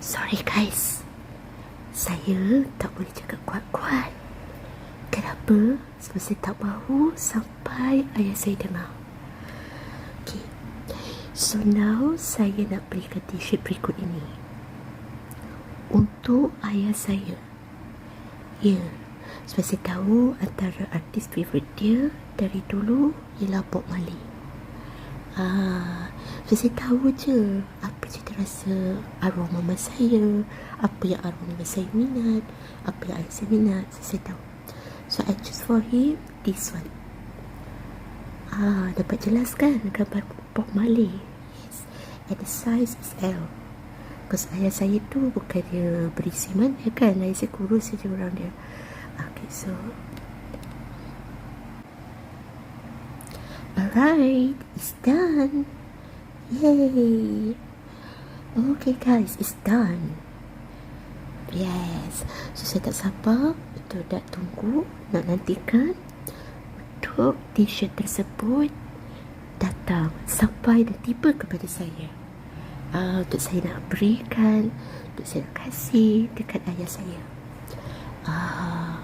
Sorry guys. Saya tak boleh cakap kuat-kuat. Kenapa? Sebab saya tak mahu sampai ayah saya dengar. Okay. So now saya nak berikan t-shirt berikut ini. Untuk ayah saya. Ya. Sebab saya tahu antara artis favourite dia dari dulu ialah Bob Marley. Ah, so saya tahu je apa cita rasa arwah mama saya, apa yang mama saya minat, apa yang saya minat, so saya tahu. So I choose for him this one. Ah, dapat jelaskan gambar Bob Marley. Yes, and the size is L. Because ayah saya tu bukannya berisi mana kan, ayah saya kurus saja orang dia. Okay, so Alright, it's done. Yay. Okay guys, it's done. Yes. So saya tak sabar untuk nak tunggu, nak nantikan untuk t-shirt tersebut datang sampai dan tiba kepada saya. Uh, untuk saya nak berikan, untuk saya nak kasih dekat ayah saya. Ah,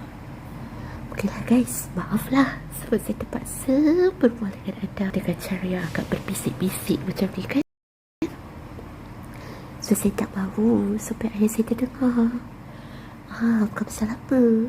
Okeylah guys, maaflah sebab saya terpaksa berbual dengan anda dengan cara yang agak berbisik-bisik macam ni kan. So saya tak mahu supaya ayah saya terdengar. Ah, bukan pasal apa.